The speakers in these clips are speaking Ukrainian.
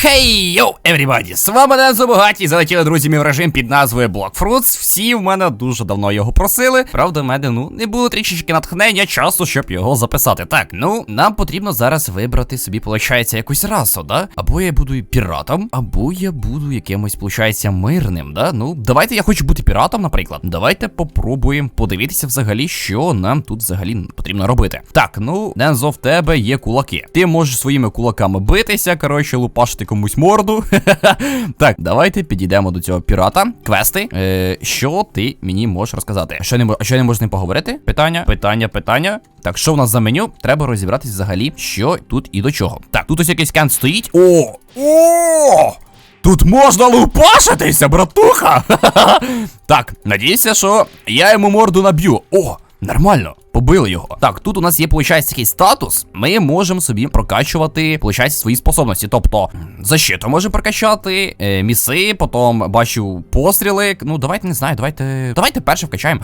Хей, йоу, everybody! З вами Дензо Богаті, залетіли друзі мій в режим під назвою Blockfruits. Всі в мене дуже давно його просили. Правда, в мене ну не було трішечки натхнення часу, щоб його записати. Так, ну нам потрібно зараз вибрати собі, виходить, якусь расу, да? Або я буду піратом, або я буду якимось, виходить, мирним, да? Ну, давайте я хочу бути піратом, наприклад. Давайте попробуємо подивитися взагалі, що нам тут взагалі потрібно робити. Так, ну, Дензо, в тебе є кулаки. Ти можеш своїми кулаками битися, коротше, лупашити комусь морду. так, давайте підійдемо до цього пірата. Квести. Е, що ти мені можеш розказати? Що не що не можеш не поговорити? Питання, питання, питання. Так, що в нас за меню? Треба розібратись взагалі, що тут і до чого. Так, тут ось якийсь кент стоїть. О! О! Тут можна лупашитися, братуха! так, надіюся, що я йому морду наб'ю. О, нормально. Побили його. Так, тут у нас є, виходить, такий статус. Ми можемо собі прокачувати, виходить, свої способності. Тобто, защиту можемо прокачати, е, міси, потім бачу постріли. Ну, давайте не знаю, давайте. Давайте перше вкачаємо.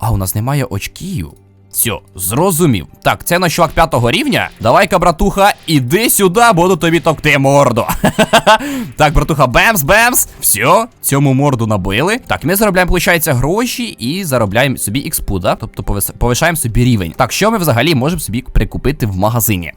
А, у нас немає очків. Все, зрозумів. Так, це наш чувак п'ятого рівня. Давай-ка, братуха, іди сюди, буду тобі токти морду. так, братуха, бемс, бемс. Все, цьому морду набили. Так, ми заробляємо, виходить, гроші і заробляємо собі експу, да? Тобто повишаємо собі рівень. Так, що ми взагалі можемо собі прикупити в магазині?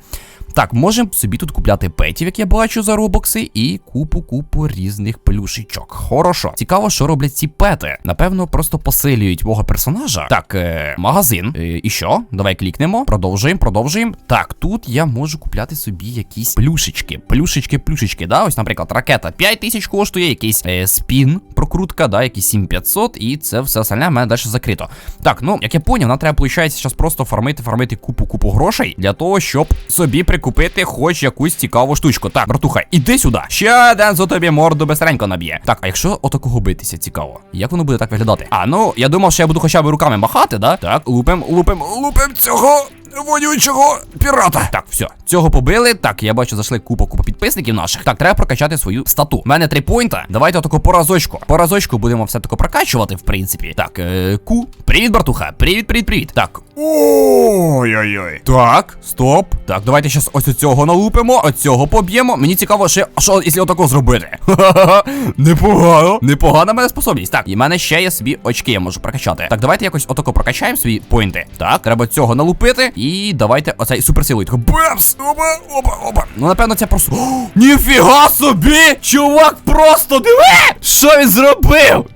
Так, можемо собі тут купляти петів, як я бачу, за робокси, і купу-купу різних плюшечок. Хорошо. Цікаво, що роблять ці пети. Напевно, просто посилюють мого персонажа. Так, е, магазин. Е, і що? Давай клікнемо. Продовжуємо, продовжуємо. Так, тут я можу купляти собі якісь плюшечки. Плюшечки, плюшечки, да? Ось, наприклад, ракета 5000 коштує, якийсь е, спін, прокрутка, да, якийсь 7500, і це все остальне в мене далі закрито. Так, ну, як я поняв, нам треба, виходить, зараз просто фармити, фармити купу-купу грошей для того, щоб собі прикупити хоч якусь цікаву штучку. Так, братуха, іди сюди. Ще один за тобі морду безстренько наб'є. Так, а якщо отакого битися, цікаво, як воно буде так виглядати? А, ну, я думав, що я буду хоча б руками махати, да? Так, лупим, лупим, лупим цього. Вонючого пірата. Так, все, цього побили. Так, я бачу, зайшли купа купа підписників наших. Так, треба прокачати свою стату. У мене три поінта. Давайте отако по разочку. По разочку будемо все тако прокачувати, в принципі. Так, е, ку. Привіт, братуха. Привіт, привіт, привіт. Так. Ой-ой-ой. Так, стоп. Так, давайте зараз ось цього налупимо, оцього поб'ємо. Мені цікаво, ще, що, якщо отако зробити? Ха-ха-ха. Непогано. Непогана мене способність. Так, і в мене ще є собі очки, я можу прокачати. Так, давайте якось отако прокачаємо свої поінти. Так, треба цього налупити. І давайте оцей суперсилою. Тако бемс! Опа, опа, опа. Ну, напевно, це просто. Ніфіга собі! Чувак, просто диви! Що він зробив?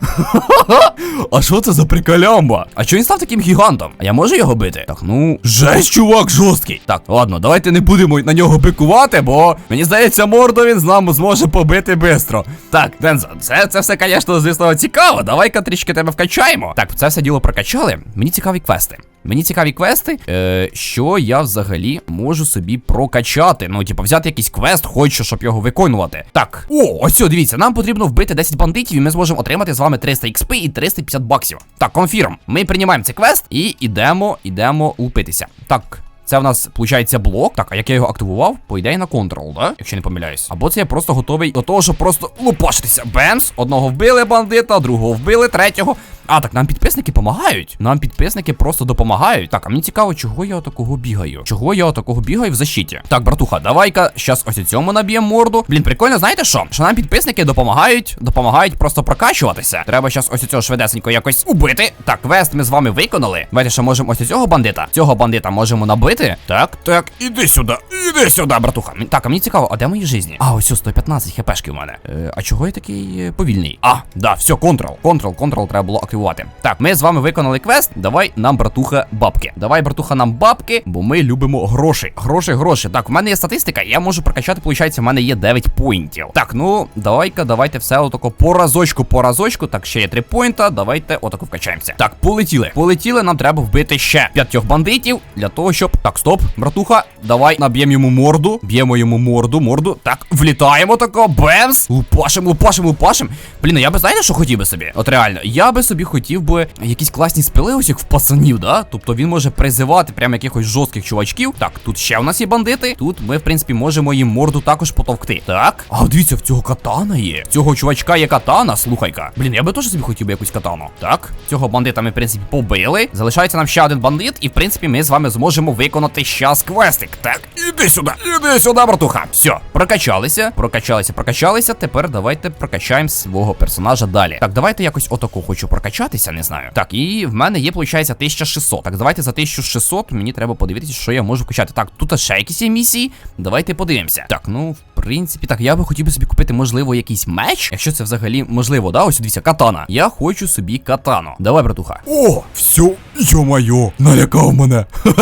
А що це за приколямба? А чого він став таким гігантом? А я можу його бити? Так, ну. Жесть, чувак, жорсткий. Так, ладно, давайте не будемо на нього бикувати, бо мені здається, морду він з нами зможе побити бистро. Так, Дензо, це, це все, звісно, звісно, цікаво. Давай-ка трішки тебе вкачаємо. Так, це все діло прокачали. Мені цікаві квести. Мені цікаві квести, е, що я взагалі можу собі прокачати. Ну, типу, взяти якийсь квест, хочу, щоб його виконувати. Так, о, ось дивіться, нам потрібно вбити 10 бандитів, і ми зможемо отримати з вами 300 XP і 350 баксів. Так, конфірм. Ми приймаємо цей квест і ідемо, ідемо лупитися. Так. Це в нас виходить блок. Так, а як я його активував, по ідеї на контрол, да? Якщо не помиляюсь. Або це я просто готовий до того, щоб просто лупашитися. Бемс! Одного вбили бандита, другого вбили, третього. А, так нам підписники допомагають. Нам підписники просто допомагають. Так, а мені цікаво, чого я отакого бігаю. Чого я отакого бігаю в защиті? Так, братуха, давай-ка щас ось цьому наб'ємо морду. Блін, прикольно, знаєте що? Що нам підписники допомагають, допомагають просто прокачуватися. Треба щас ось цього швидесенько якось убити. Так, квест ми з вами виконали. Давайте ще можемо ось цього бандита. Цього бандита можемо набити. Так, так, іди сюди, іди сюди, братуха. Так, а мені цікаво, а де мої жизні? А, ось о, 115 хпшки у мене. Е, а чого я такий е, повільний? А, да, все, контрол. Контрол, контрол треба було активувати. Так, ми з вами виконали квест. Давай нам, братуха, бабки. Давай, братуха, нам бабки, бо ми любимо гроші. Гроші, гроші. Так, в мене є статистика, я можу прокачати, виходить, в мене є 9 поінтів. Так, ну, давай-ка, давайте все отако по разочку, по разочку. Так, ще є 3 поінта. Давайте отако вкачаємося. Так, полетіли. Полетіли, нам треба вбити ще п'ятьох бандитів для того, щоб. Так, стоп, братуха, давай наб'ємо йому морду. Б'ємо йому морду, морду. Так, влітаємо тако, бемс. Лупашим, лупашим, лупашим. Блін, я би знаєте, що хотів би собі? От реально, я би собі хотів би якісь класні спили, ось як в пацанів, да? Тобто він може призивати прям якихось жорстких чувачків. Так, тут ще у нас є бандити. Тут ми, в принципі, можемо їм морду також потовкти. Так. А дивіться, в цього катана є. В цього чувачка є катана, слухай-ка. Блін, я би теж собі хотів би якусь катану. Так, цього бандита ми, в принципі, побили. Залишається нам ще один бандит, і в принципі ми з вами зможемо виконати щас квестик. Так, іди сюди, іди сюди, братуха. Все, прокачалися, прокачалися, прокачалися. Тепер давайте прокачаємо свого персонажа далі. Так, давайте якось отаку хочу прокачатися, не знаю. Так, і в мене є, виходить, 1600. Так, давайте за 1600 мені треба подивитися, що я можу включати. Так, тут ще якісь є місії. Давайте подивимося. Так, ну, в принципі, так, я би хотів би собі купити, можливо, якийсь меч. Якщо це взагалі можливо, да? Ось дивіться, катана. Я хочу собі катану. Давай, братуха. О, все, йо-моє, налякав мене.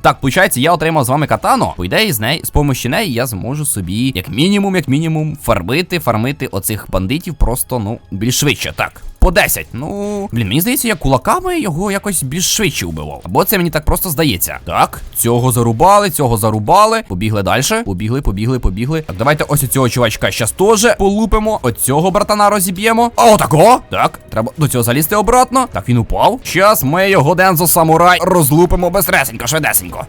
Так, виходить, я отримав з вами катану. По ідеї, з неї, з помощі неї я зможу собі, як мінімум, як мінімум, фармити, фармити оцих бандитів просто, ну, більш швидше. Так. По 10. Ну, блін, мені здається, я кулаками його якось більш швидше вбивав. Або це мені так просто здається. Так, цього зарубали, цього зарубали. Побігли далі. Побігли, побігли, побігли. Так, давайте ось цього чувачка щас теж полупимо. Оцього братана розіб'ємо. А отако. Так, треба до цього залізти обратно. Так, він упав. Щас ми його Дензо самурай розлупимо безресенько, швидесенько.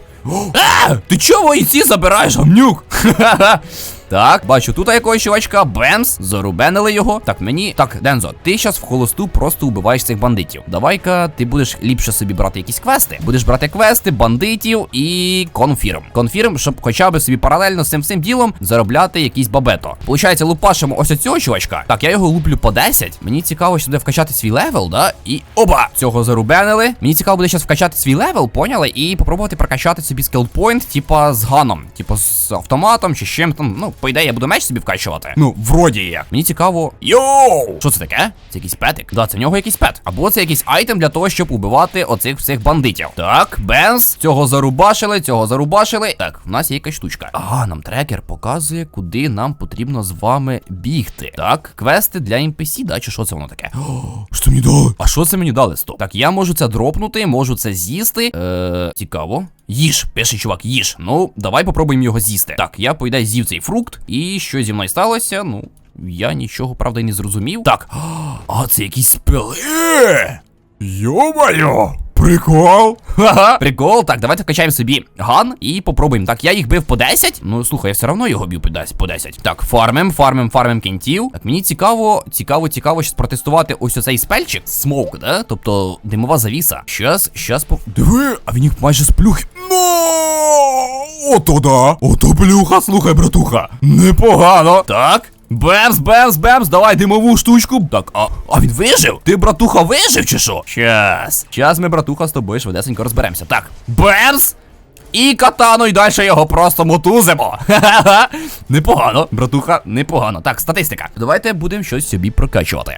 А, ти чого ці забираєш, гамнюк? Ха-ха-ха. Так, бачу, тут якогось чувачка, Бемс, зарубенили його. Так, мені. Так, Дензо, ти зараз в холосту просто убиваєш цих бандитів. Давай-ка ти будеш ліпше собі брати якісь квести. Будеш брати квести, бандитів і конфірм. Конфірм, щоб хоча б собі паралельно з цим всім ділом заробляти якісь бабето. Получається, лупашимо ось цього чувачка. Так, я його луплю по 10. Мені цікаво сюди вкачати свій левел, да? І оба! Цього зарубенили. Мені цікаво буде зараз вкачати свій левел, поняли? І попробувати прокачати собі скілпойнт, типа з ганом, типа з автоматом чи з чим там. Ну, по ідеї, я буду меч собі вкачувати. Ну, вроді як. Мені цікаво. Йоу! Що це таке? Це якийсь петик? Да, це в нього якийсь пет. Або це якийсь айтем для того, щоб убивати оцих всіх бандитів. Так, Бенз, цього зарубашили, цього зарубашили. Так, в нас є якась штучка. Ага, нам трекер показує, куди нам потрібно з вами бігти. Так, квести для NPC, да, чи що це воно таке? Що мені дали? А що це мені дали? Стоп? Так, я можу це дропнути, можу це з'їсти. Е, цікаво. Їж, пише чувак, їж. Ну, давай попробуємо його з'їсти. Так, я по ідеї з'їв цей фрукт. І що зі мною сталося? Ну, я нічого, правда, не зрозумів. Так. А, це якісь спили. Йо-моє, прикол. Ха-ха. Прикол. Так, давайте вкачаємо собі ган і попробуємо. Так, я їх бив по 10. Ну, слухай, я все одно його бив по 10. По 10. Так, фармим, фармим, фармим кінтів. Так, мені цікаво, цікаво, цікаво щось протестувати ось оцей спельчик. Смоук, да? Тобто димова завіса. Щас, щас по. Диви, а він їх майже сплюх. Ото да. Ото плюха, слухай, братуха. Непогано. Так. Бемс, бемс, бемс, давай димову штучку. Так, а, а він вижив? Ти, братуха, вижив чи що? Щас. Щас ми, братуха, з тобою швидесенько розберемося. Так, бемс! І катану, і далі його просто мотузимо. Ха-ха-ха. Непогано, братуха, непогано. Так, статистика. Давайте будемо щось собі прокачувати.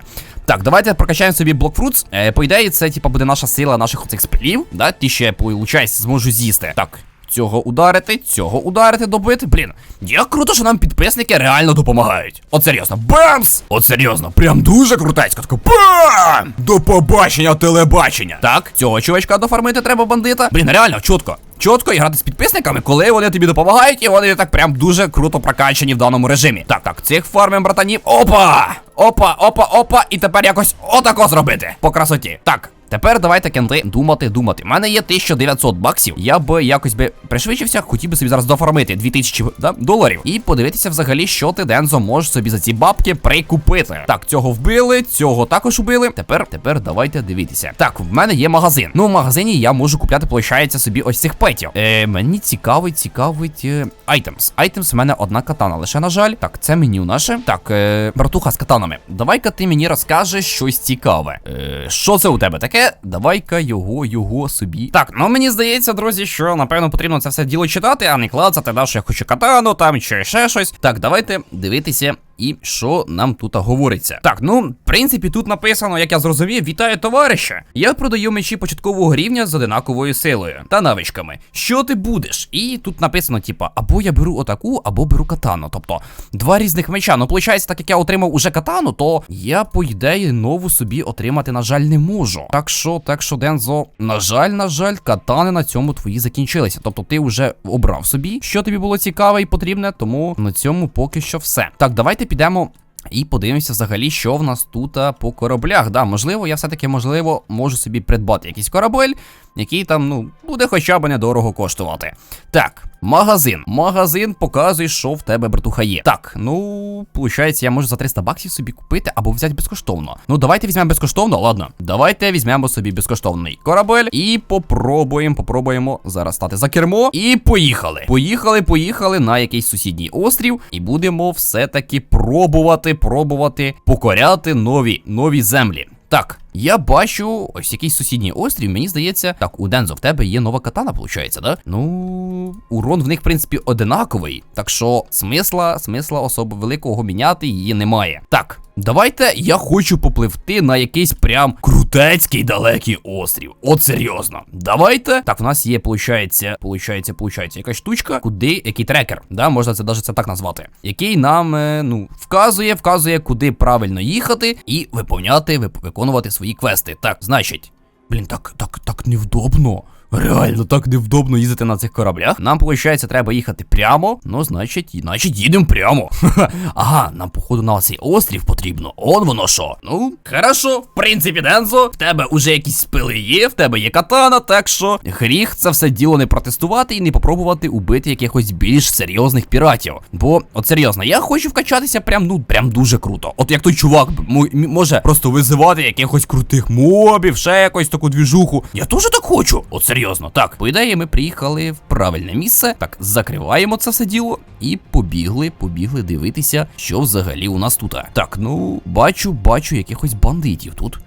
Так, давайте прокачаємо собі блокфрутс. Е, по ідеї, це типа буде наша сила наших оцих сплів. Да? Ті ще, виходить, зможу з'їсти. Так. Цього ударити, цього ударити, добити. Блін, як круто, що нам підписники реально допомагають. От серйозно, бамс! От серйозно, прям дуже крутецько. Тако бам! До побачення, телебачення. Так, цього чувачка дофармити треба бандита. Блін, реально, чітко. Чітко і грати з підписниками, коли вони тобі допомагають, і вони так прям дуже круто прокачані в даному режимі. Так, так, цих фармим, братанів. Опа! Опа, опа, опа, і тепер якось отако зробити. По красоті. Так. Тепер давайте кенти думати, думати. У мене є 1900 баксів. Я би якось би пришвидшився, хотів би собі зараз дофармити 2000 да, доларів. І подивитися взагалі, що ти Дензо можеш собі за ці бабки прикупити. Так, цього вбили, цього також вбили. Тепер, тепер давайте дивитися. Так, в мене є магазин. Ну, в магазині я можу купляти, получається, собі ось цих петів. Е, мені цікавить, цікавить. Айтемс. Айтемс в мене одна катана. Лише, на жаль. Так, це меню наше. Так, е, братуха з катанами. Давай-ка ти мені розкажеш щось цікаве. Е, що це у тебе таке? Давай-ка його, його собі. Так, ну мені здається, друзі, що напевно потрібно це все діло читати, а не клацати, да, що я хочу катану там чи ще щось. Так, давайте дивитися. І що нам тут говориться? Так, ну, в принципі, тут написано, як я зрозумів, вітаю, товариша. Я продаю мечі початкового рівня з одинаковою силою та навичками. Що ти будеш? І тут написано, типа, або я беру отаку, або беру катану. Тобто, два різних меча. Ну, виходить, так як я отримав уже катану, то я, по ідеї, нову собі отримати, на жаль, не можу. Так що, так що, Дензо, на жаль, на жаль, катани на цьому твої закінчилися. Тобто, ти вже обрав собі, що тобі було цікаве і потрібне, тому на цьому поки що все. Так, давайте підемо. І подивимося взагалі, що в нас тут по кораблях. Да, можливо, я все-таки, можливо, можу собі придбати якийсь корабель, який там, ну, буде хоча б недорого коштувати. Так, магазин. Магазин показує, що в тебе, братуха, є. Так, ну, виходить, я можу за 300 баксів собі купити або взяти безкоштовно. Ну, давайте візьмемо безкоштовно, ладно. Давайте візьмемо собі безкоштовний корабель і попробуємо, попробуємо зараз стати за кермо. І поїхали. Поїхали, поїхали на якийсь сусідній острів, і будемо все-таки пробувати, пробувати покоряти нові, нові землі. Так, я бачу ось якийсь сусідній острів, мені здається. Так, у Дензо, в тебе є нова катана, виходить, да? Ну, урон в них, в принципі, одинаковий. Так що смисла, смисла особо великого міняти її немає. Так, давайте я хочу попливти на якийсь прям крутецький далекий острів. От серйозно. Давайте. Так, в нас є, получається, получається, получається, якась штучка, куди, який трекер, да, можна це навіть це так назвати, який нам, е, ну, вказує, вказує, куди правильно їхати і виповняти, вип- виконувати свої квести. Так, значить. Блін, так, так, так невдобно. Реально так невдобно їздити на цих кораблях. Нам, виходить, треба їхати прямо. Ну, значить, значить, їдемо прямо. ага, нам, походу, на цей острів потрібно. Он воно що. Ну, хорошо, в принципі, Дензо, в тебе уже якісь спили є, в тебе є катана, так що гріх це все діло не протестувати і не попробувати убити якихось більш серйозних піратів. Бо, от серйозно, я хочу вкачатися прям, ну, прям дуже круто. От як той чувак може просто визивати якихось крутих мобів, ще якось таку двіжуху. Я теж так хочу. От серйозно. Так, по ідеї, ми приїхали в правильне місце. Так, закриваємо це все діло і побігли, побігли дивитися, що взагалі у нас тут. Так, ну, бачу, бачу якихось бандитів тут.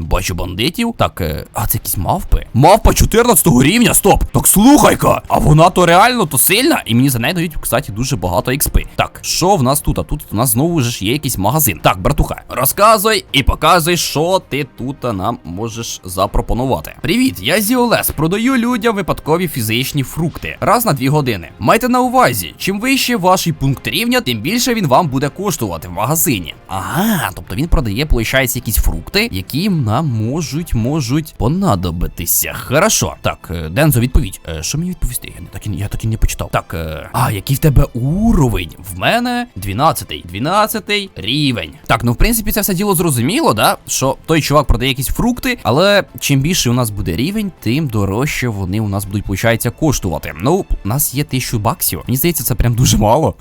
Бачу бандитів. Так, е, а це якісь мавпи? Мавпа 14 рівня, стоп! Так слухай-ка! А вона то реально то сильна, і мені за неї дають, кстати, дуже багато експи. Так, що в нас тут? А тут у нас знову ж є якийсь магазин. Так, братуха, розказуй і показуй, що ти тут нам можеш запропонувати. Привіт, я Зіолес. Продаю людям випадкові фізичні фрукти раз на дві години. Майте на увазі, чим вище ваш пункт рівня, тим більше він вам буде коштувати в магазині. Ага, тобто він продає, виходить, якісь фрукти, які нам можуть, можуть понадобитися. Хорошо. Так, е, Дензо, відповідь. Е, Що мені відповісти? Я не так і я так і не почитав. Так, е, а який в тебе уровень? В мене 12-й. 12-й рівень. Так, ну в принципі, це все діло зрозуміло, да? Що той чувак продає якісь фрукти, але чим більше у нас буде рівень, тим дорожче вони у нас будуть, виходить, коштувати. Ну, у нас є 1000 баксів. Мені здається, це прям дуже мало.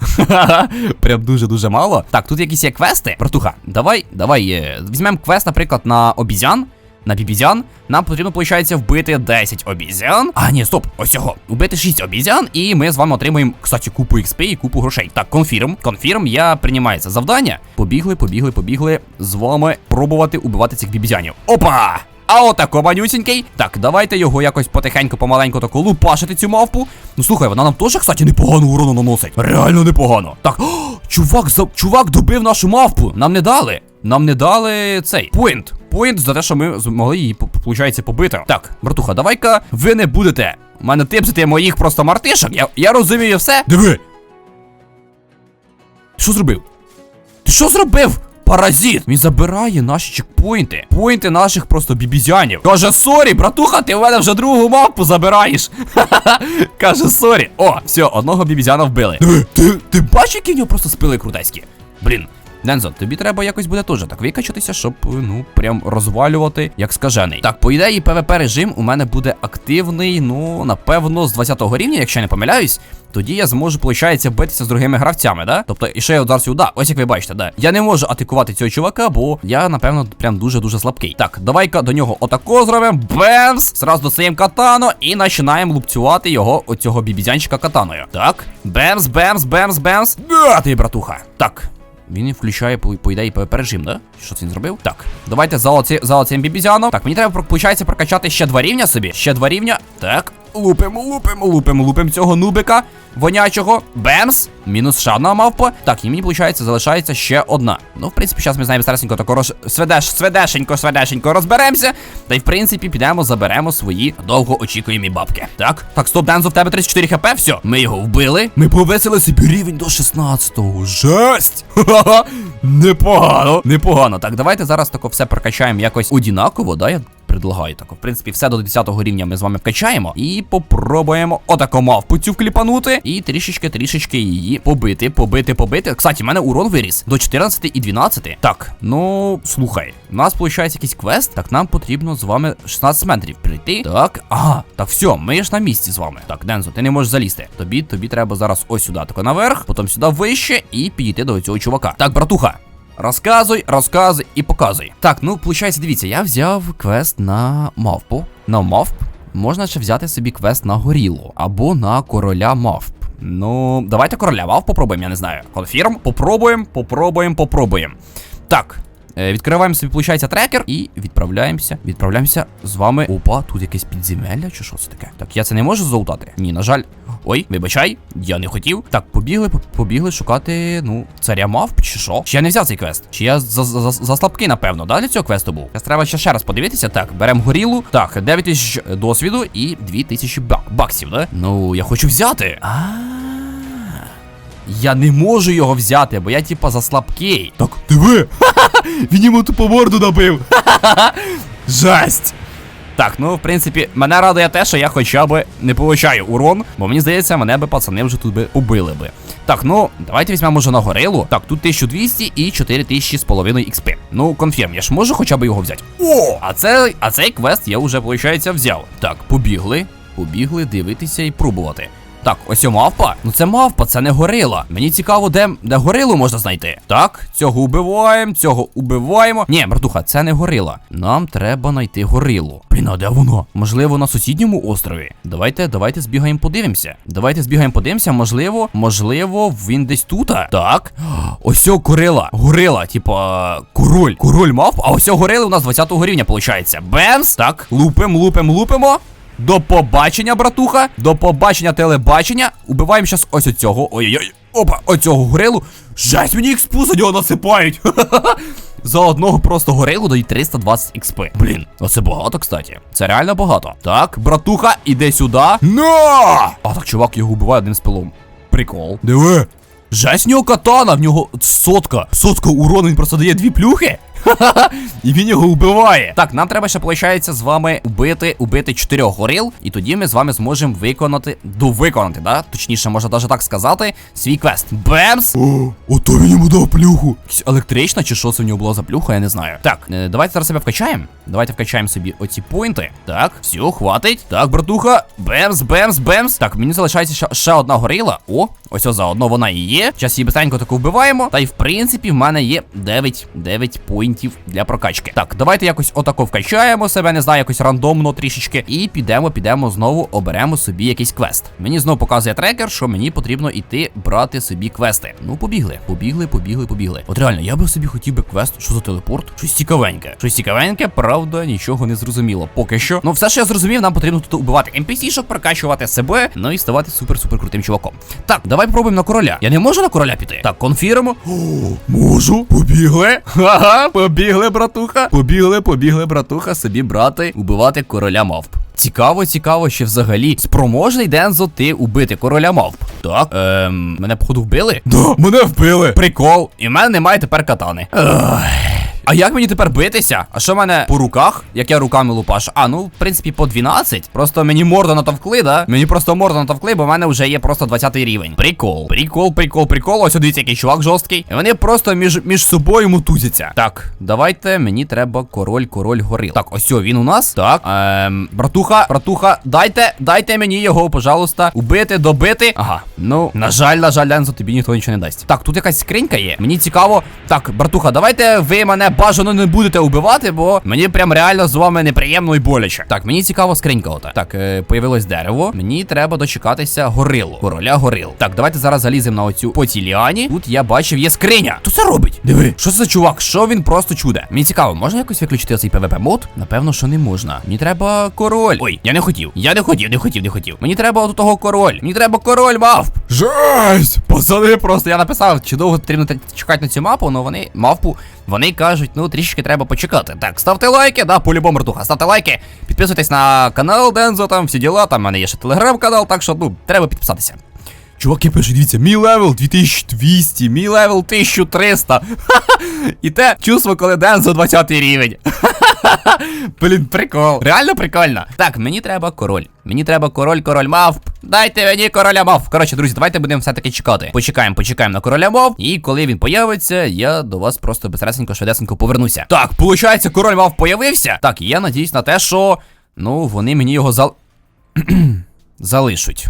прям дуже-дуже мало. Так, тут якісь є квести. Братуха, давай, давай. Візьмемо квест, наприклад, на обізян. На бібізян нам потрібно, виходить, вбити 10 обізян. А, ні, стоп, ось цього. Вбити 6 обізян, і ми з вами отримуємо, кстати, купу XP і купу грошей. Так, конфірм. Конфірм, я приймаю це завдання. Побігли, побігли, побігли з вами пробувати убивати цих бібізянів. Опа! А отако манюсінький. Так, давайте його якось потихеньку, помаленьку таку лупашити цю мавпу. Ну слухай, вона нам теж, кстати, непогано урону наносить. Реально непогано. Так, чувак, за... чувак добив нашу мавпу. Нам не дали. Нам не дали цей поінт. Поінт за те, що ми змогли її, виходить, побити. Так, братуха, давай-ка ви не будете. У мене типсити моїх просто мартишок. Я, я розумію все. Диви! Що зробив? Ти що зробив? Паразит! Він забирає наші чекпоінти. Поінти наших просто бібізянів. Каже, сорі, братуха, ти в мене вже другу мапу забираєш. Каже, сорі. О, все, одного бібізяна вбили. Диви! Ти, ти бачиш, які в нього просто спили крутецькі? Блін. Дензо, тобі треба якось буде теж так викачатися, щоб, ну, прям розвалювати, як скажений. Так, по ідеї, PvP режим у мене буде активний, ну, напевно, з 20-го рівня, якщо я не помиляюсь. Тоді я зможу, виходить, битися з другими гравцями, да? Тобто, і ще я удар сюди, ось як ви бачите, да. Я не можу атакувати цього чувака, бо я, напевно, прям дуже-дуже слабкий. Так, давай-ка до нього отако зробимо. Бемс! Зразу достаємо катану і починаємо лупцювати його, оцього бібізянчика катаною. Так, бемс, бемс, бемс, бемс. Да, ти, братуха. Так. Він включає по, по ідеї PvP режим, да? Що це він зробив? Так, давайте за, оці, бібізяном. Так, мені треба, виходить, прокачати ще два рівня собі. Ще два рівня. Так. Лупимо, лупимо, лупимо, лупимо цього нубика вонячого. Бемс! Мінус ще одна мавпа. Так, і мені, виходить, залишається ще одна. Ну, в принципі, зараз ми з нею старесенько тако роз... сведеш, сведешенько, сведешенько розберемося. Та й в принципі підемо, заберемо свої довго очікуємі бабки. Так, так, стоп, Дензо, в тебе 34 хп, все. Ми його вбили. Ми повесили собі рівень до 16-го. Жесть! Ха-ха! Непогано, непогано. Так, давайте зараз тако все прокачаємо якось однаково, да? Я предлагаю. Так, в принципі, все до 10 рівня ми з вами вкачаємо. І попробуємо отаку мавпу цю вкліпанути. І трішечки, трішечки її побити, побити, побити. Кстати, в мене урон виріс до 14 і 12. Так, ну слухай, у нас виходить якийсь квест. Так, нам потрібно з вами 16 метрів прийти. Так, ага, так все, ми ж на місці з вами. Так, Дензо, ти не можеш залізти. Тобі, тобі треба зараз ось сюди, тако наверх, потім сюди вище і підійти до цього чувака. Так, братуха. Розказуй, розказуй і показуй. Так, ну, виходить, дивіться, я взяв квест на мавпу. На мавп. Можна ще взяти собі квест на горілу або на короля мавп. Ну, давайте короля мавп попробуємо, я не знаю. Конфірм. Попробуємо, попробуємо, попробуємо. Так. е, Відкриваємо собі, виходить, трекер і відправляємося. Відправляємося з вами. Опа, тут якесь підземелля чи що це таке? Так, я це не можу залутати? Ні, на жаль. Ой, вибачай, я не хотів. Так, побігли, побігли шукати, ну, царя мавп чи що? Чи я не взяв цей квест? Чи я за, за, за, слабкий, напевно, да, для цього квесту був? Зараз треба ще ще раз подивитися. Так, беремо горілу. Так, 9 тисяч досвіду і 2 тисячі бак, баксів, да? Ну, я хочу взяти. А. Я не можу його взяти, бо я типа за слабкий. Так, диви! Він йому тупо морду набив. Жесть! Так, ну в принципі, мене радує те, що я хоча б не получаю урон, бо мені здається, мене би пацани вже тут би убили би. Так, ну, давайте візьмемо вже на горилу. Так, тут 1200 і 4000 з половиною XP. Ну, конфірм, я ж можу хоча б його взяти. О! А це, а цей квест я вже, виходить, взяв. Так, побігли, побігли дивитися і пробувати. Так, ось о мавпа. Ну це мавпа, це не горила. Мені цікаво, де, де горилу можна знайти. Так, цього убиваємо, цього убиваємо. Ні, братуха, це не горила. Нам треба знайти горилу. Блін, а де воно? Можливо, на сусідньому острові. Давайте, давайте збігаємо, подивимося. Давайте збігаємо, подивимося. Можливо, можливо, він десь тут. Так. Ось о горила. Горила, типа, король. Король мавп, а ось о горили у нас 20 рівня, виходить. Бемс. Так, лупим, лупим, лупимо. До побачення, братуха. До побачення телебачення. Убиваємо зараз ось оцього. Ой-ой-ой. Опа, оцього горилу. Жесть, мені експу за нього насипають. За одного просто горилу дають 320 експи. Блін, оце багато, кстати. Це реально багато. Так, братуха, іди сюди. На! А так чувак його вбиває одним спилом. Прикол. Диви! Жесть в нього катана, в нього сотка. Сотка урону, він просто дає дві плюхи. І він його вбиває. Так, нам треба ще, виходить, з вами убити, убити чотирьох горил, і тоді ми з вами зможемо виконати, довиконати, да? Точніше, можна навіть так сказати, свій квест. Бемс! О, ото він йому дав плюху. Якась електрична чи що це в нього була за плюха, я не знаю. Так, е, давайте зараз себе вкачаємо. Давайте вкачаємо собі оці поінти. Так, все, хватить. Так, братуха. Бемс, бемс, бемс. Так, мені залишається ще, ще одна горила. О, ось о, заодно вона і є. Зараз її быстренько таку вбиваємо. Та й в принципі в мене є 9, 9 поінтів для прокачки. Так, давайте якось отако вкачаємо себе, не знаю, якось рандомно трішечки. І підемо, підемо знову оберемо собі якийсь квест. Мені знову показує трекер, що мені потрібно йти брати собі квести. Ну, побігли, побігли, побігли, побігли. От реально, я би собі хотів би квест, що за телепорт? Щось цікавеньке. Щось цікавеньке, правда, нічого не зрозуміло. Поки що. Ну, все, що я зрозумів, нам потрібно тут убивати NPC, щоб прокачувати себе, ну і ставати супер-супер крутим чуваком. Так, давай пробуємо на короля. Я не можу на короля піти. Так, конфірмо. Можу? Побігли. Ага, побігли, братуха. Побігли, побігли, братуха, собі брати, убивати короля мавп. Цікаво, цікаво, що взагалі спроможний Дензо ти убити короля мавп. Так, ем, мене походу вбили? Да, мене вбили. Прикол, і в мене немає тепер катани. Ой. А як мені тепер битися? А що в мене по руках? Як я руками лупашу? А, ну, в принципі, по 12. Просто мені морду натовкли, да? Мені просто морду натовкли, бо в мене вже є просто 20 рівень. Прикол. Прикол, прикол, прикол. Ось дивіться, який чувак жорсткий. І вони просто між, між собою мутузяться. Так, давайте, мені треба король, король горил. Так, ось він у нас. Так. Ем, братуха, братуха, дайте, дайте мені його, пожалуйста. Убити, добити. Ага. Ну, на жаль, на жаль, Лензо, тобі ніхто нічого не дасть. Так, тут якась скринька є. Мені цікаво. Так, братуха, давайте ви мене бажано не будете убивати, бо мені прям реально з вами неприємно і боляче. Так, мені цікаво скринька ота. Так, е, появилось дерево. Мені треба дочекатися горилу. Короля горил. Так, давайте зараз заліземо на оцю по цій. Тут я бачив, є скриня. Хто це робить? Диви, що це за чувак? Що він просто чуде? Мені цікаво, можна якось виключити цей PvP мод? Напевно, що не можна. Мені треба король. Ой, я не хотів. Я не хотів, не хотів, не хотів. Мені треба от того король. Мені треба король мавп. Жесть! Пацани, просто я написав, чи довго потрібно чекати на цю мапу, але вони мавпу, вони кажуть, ну трішечки треба почекати. Так, ставте лайки, да, по-любому ртуха, ставте лайки, підписуйтесь на канал Дензо, там всі діла, там в мене є ще телеграм-канал, так що ну, треба підписатися. Чуваки пишуть, дивіться, мій левел 2200, мій левел 1300. Ха-ха. І те чувство, коли Дензо 20 рівень. Ха-ха. Блін, прикол. Реально прикольно. Так, мені треба король. Мені треба король, король мавп. Дайте мені короля мавп. Коротше, друзі, давайте будемо все-таки чекати. Почекаємо, почекаємо на короля мавп. І коли він появиться, я до вас просто безресенько, швидесенько повернуся. Так, виходить, король мавп появився. Так, я надіюсь на те, що. Ну, вони мені його зал. залишуть.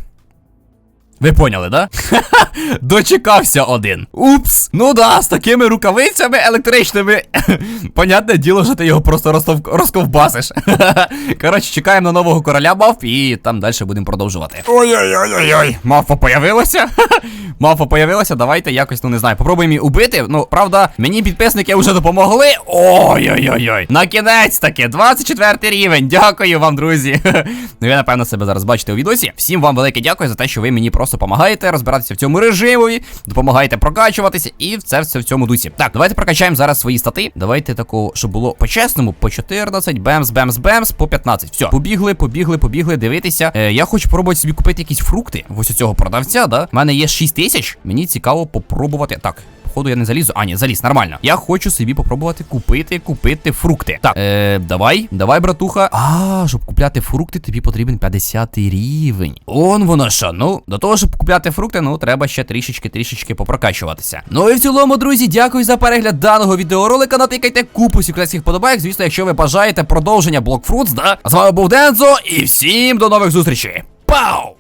Ви поняли, да? Дочекався один. Упс. Ну да, з такими рукавицями електричними. Понятне діло, що ти його просто розтов... розковбасиш. Коротше, чекаємо на нового короля мавп і там далі будемо продовжувати. Ой-ой-ой-ой-ой. Мавпа появилася? Мавпа появилася, давайте якось, ну не знаю, попробуємо її убити. Ну, правда, мені підписники вже допомогли. Ой-ой-ой-ой. На кінець таки, 24 рівень. Дякую вам, друзі. Ну, ви, напевно, себе зараз бачите у відосі. Всім вам велике дякую за те, що ви мені просто допомагаєте розбиратися в цьому режимові, допомагаєте прокачуватися і це все в цьому дусі. Так, давайте прокачаємо зараз свої стати. Давайте такого, щоб було по-чесному, по 14, бемс, бемс, бемс, по 15. Все, побігли, побігли, побігли, дивитися. Е, я хочу пробувати собі купити якісь фрукти. Ось у цього продавця, да? У мене є 6 тисяч. Мені цікаво попробувати. Так. Походу я не залізу. А, ні, заліз, нормально. Я хочу собі попробувати купити, купити фрукти. Так, е, давай, давай, братуха. А, щоб купляти фрукти, тобі потрібен 50 рівень. Он воно що. Ну, до того, щоб купляти фрукти, ну треба ще трішечки, трішечки попрокачуватися. Ну і в цілому, друзі, дякую за перегляд даного відеоролика. Натикайте купу секретських подобайок. Звісно, якщо ви бажаєте продовження Block Fruits, да? З вами був Дензо, і всім до нових зустрічей. Пау!